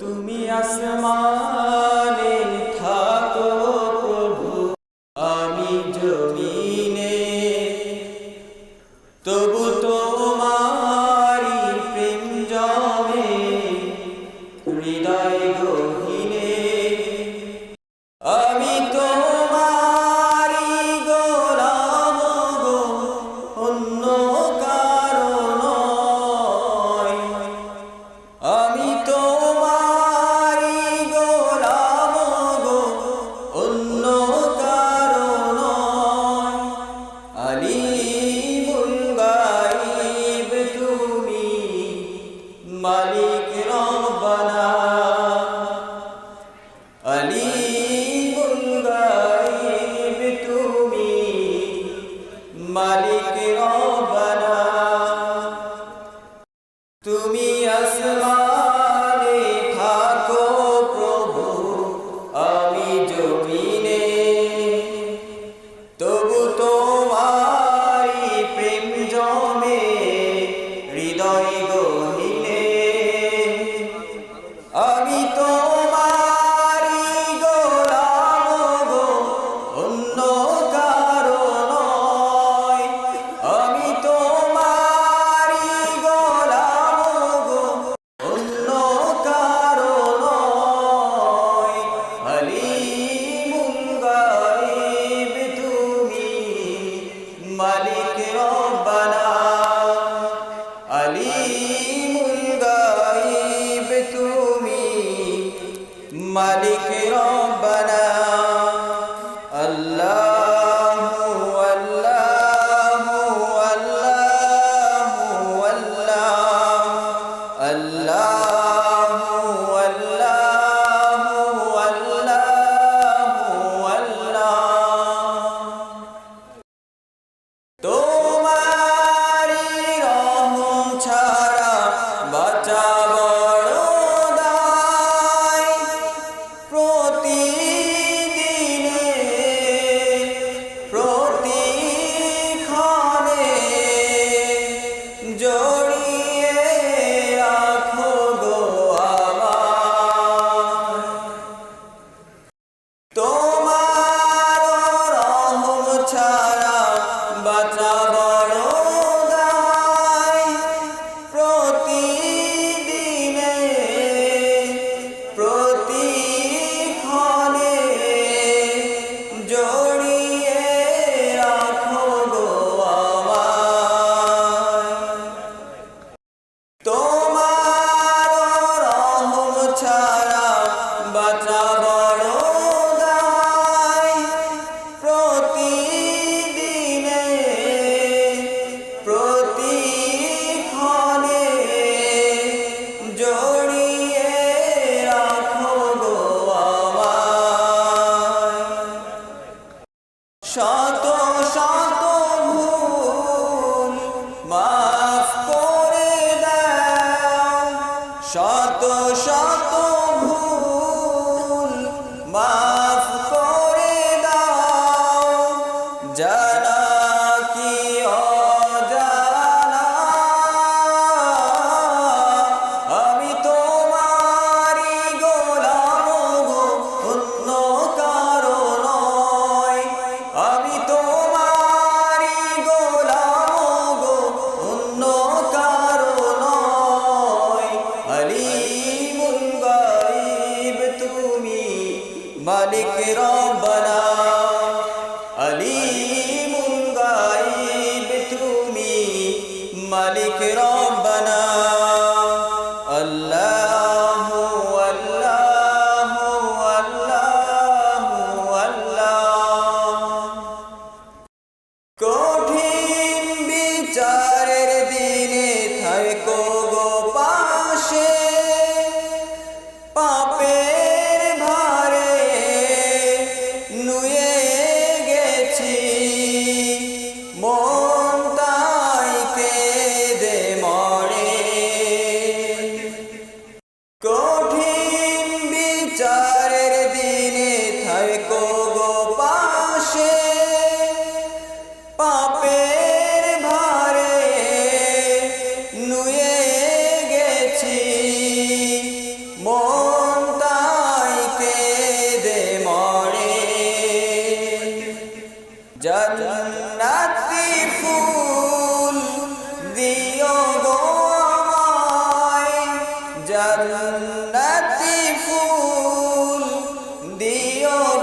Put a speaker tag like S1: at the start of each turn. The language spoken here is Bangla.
S1: তুমি আসমানে রব্বানা শত শত গাইব তুমি মালিক রব্বানা। জন্নতি ফুল দিও